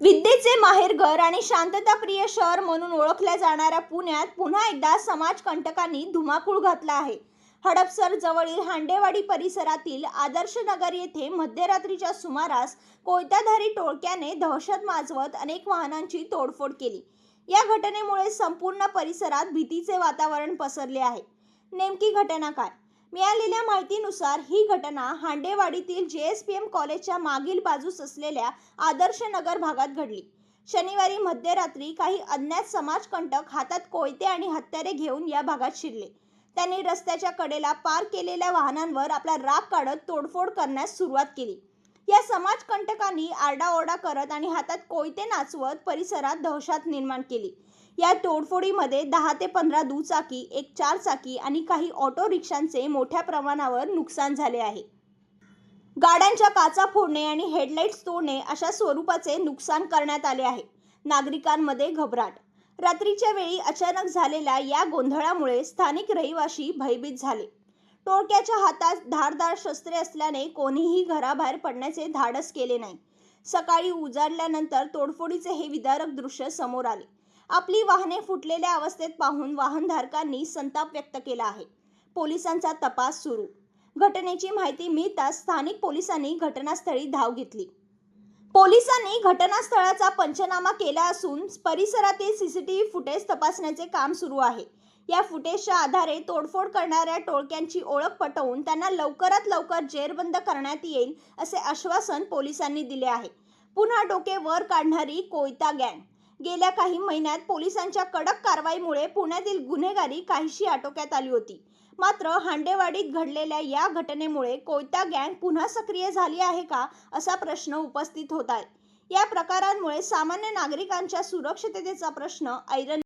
विद्येचे माहेरघर आणि शांतताप्रिय शहर म्हणून ओळखल्या जाणाऱ्या पुण्यात पुन्हा एकदा समाजकंटकांनी धुमाकूळ घातला आहे. हडपसर जवळील हांडेवाडी परिसरातील आदर्श नगर येथे मध्यरात्रीच्या सुमारास कोयताधारी टोळक्याने दहशत माजवत अनेक वाहनांची तोडफोड केली. या घटनेमुळे संपूर्ण परिसरात भीतीचे वातावरण पसरले आहे. नेमकी घटना काय? मिळालेल्या माहितीनुसार ही घटना हांडेवाडीतील जे एस पी एम कॉलेजच्या मागील बाजूस असलेल्या आदर्श नगर भागात घडली. शनिवारी मध्यरात्री काही अज्ञात समाजकंटक हातात कोयते आणि हत्यारे घेऊन या भागात शिरले. त्यांनी रस्त्याच्या कडेला पार्क केलेल्या वाहनांवर आपला राग काढत तोडफोड करण्यास सुरुवात केली. या समाजकंटकांनी आरडाओरडा करत आणि हातात कोयते नाचवत परिसरात दहशत निर्माण केली. या तोडफोडीमध्ये दहा ते पंधरा दुचाकी एक चारचाकी आणि काही ऑटो रिक्षांचे मोठ्या प्रमाणावर नुकसान झाले आहे. गाड्यांच्या काचा फोडणे आणि हेडलाईट्स तोडणे अशा स्वरूपाचे नुकसान करण्यात आले आहे. नागरिकांमध्ये घबराट. रात्रीच्या वेळी अचानक झालेल्या या गोंधळामुळे स्थानिक रहिवासी भयभीत झाले. टोळक्याच्या हातात धारदार शस्त्रे असल्याने कोणीही घराबाहेर पडण्याचे धाडस केले नाही. सकाळी उजाडल्यानंतर तोडफोडीचे हे विदारक दृश्य समोर आले. आपली वाहने फुटलेल्या अवस्थेत पाहून वाहनधारकांनी संताप व्यक्त केला आहे. पोलिसांचा तपास सुरू. घटनेची माहिती मिळताच स्थानिक पोलिसांनी घटनास्थळी धाव घेतली. पोलिसांनी घटनास्थळाचा पंचनामा केला असून परिसरातील सीसीटीव्ही फुटेज तपासण्याचे काम सुरू आहे. या फुटेजच्या आधारे तोडफोड करणाऱ्या टोळक्यांची ओळख पटवून त्यांना लवकरात लवकर जेरबंद करण्यात येईल असे आश्वासन पोलिसांनी दिले आहे. पुन्हा डोके वर काढणारी कोयता गँग गेल्या काही महिन्यात पोलिसांच्या कडक कारवाईमुळे पुण्यातील गुन्हेगारी काहीशी आटोक्यात आली होती. मात्र हांडेवाडीत घडलेल्या या घटनेमुळे कोयता गँग पुन्हा सक्रिय झाली आहे का असा प्रश्न उपस्थित होत आहे. या प्रकारांमुळे सामान्य नागरिकांच्या सुरक्षिततेचा प्रश्न ऐरण